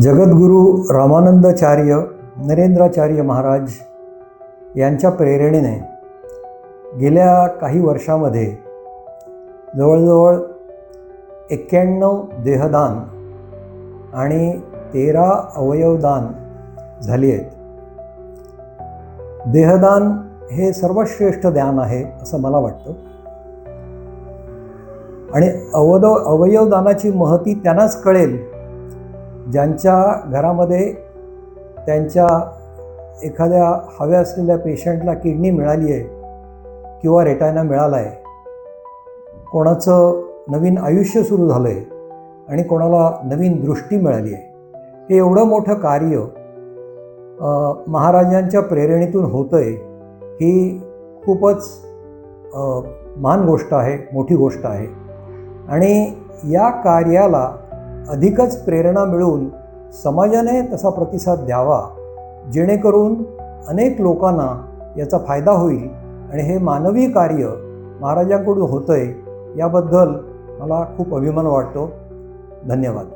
जगद्गुरू रामानंदाचार्य नरेंद्राचार्य महाराज यांच्या प्रेरणेने गेल्या काही वर्षामध्ये जवळजवळ एक्क्याण्णव देहदान आणि तेरा अवयवदान झाली आहेत. देहदान हे सर्वश्रेष्ठ दान आहे असं मला वाटतं. आणि अवद अवयवदानाची महती त्यांनाच कळेल ज्यांच्या घरामध्ये त्यांच्या एखाद्या हव्या असलेल्या पेशंटला किडनी मिळाली आहे किंवा रेटायना मिळाला आहे कोणाचं नवीन आयुष्य सुरू झालं आहे आणि कोणाला नवीन दृष्टी मिळाली आहे हे एवढं मोठं कार्य महाराजांच्या प्रेरणेतून होतं आहे ही खूपच महान गोष्ट आहे मोठी गोष्ट आहे. आणि या कार्याला अधिकच प्रेरणा मिळून समाजाने तसा प्रतिसाद द्यावा जेणेकरून अनेक लोकांना याचा फायदा होईल आणि हे मानवी कार्य महाराजांकडून होतं आहे याबद्दल मला खूप अभिमान वाटतो. धन्यवाद.